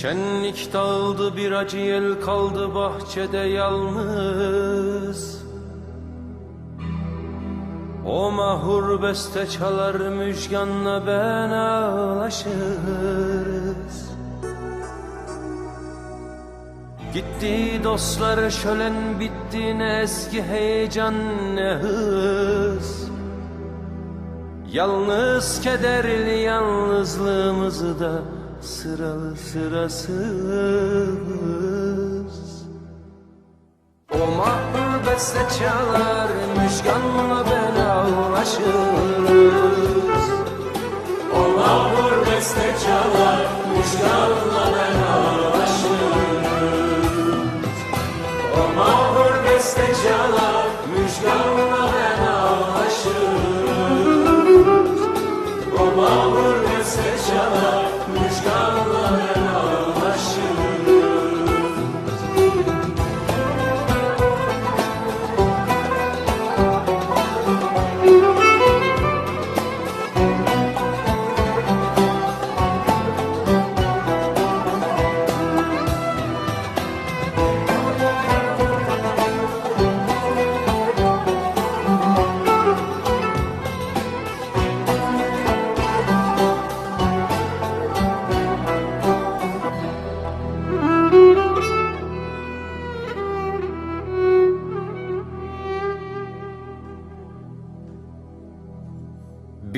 Şenlik dağıldı bir acı yel kaldı bahçede yalnız. O mahur beste çalar müjganla ben ağlaşırız. Gitti dostlar şölen bitti ne eski heyecan ne hız. Yalnız kederli yalnızlığımızı da sıralı sırasız. O mahmur beste çalar müjganla ben ağlaşırız O mahmur beste çalar,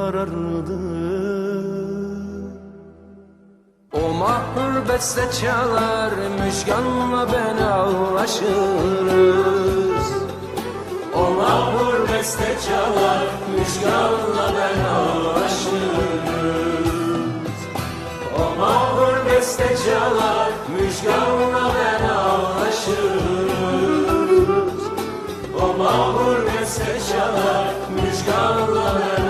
karardı O mahur beste çalar müjganla ben ağlaşırız O mahmur beste çalar, müşkanla ben ağlaşırız. O mahmur beste çalar, müşkanla ben ağlaşırız. O mahmur beste çalar, müşkanla ben ağlaşırız.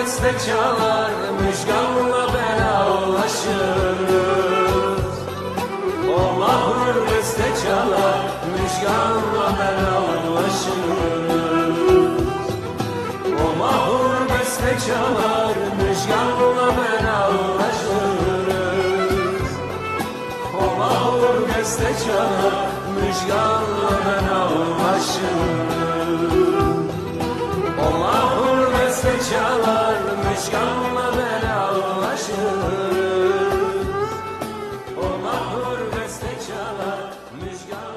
beste çalar, müjganla ben ağlaşırız. O mahmur beste çalar, müjganla ben ağlaşırız. O mahmur beste çalar, müjganla ben ağlaşırız. O mahmur beste çalar, müjganla Aşkınla belalaşır O mahur beste çalar müjgan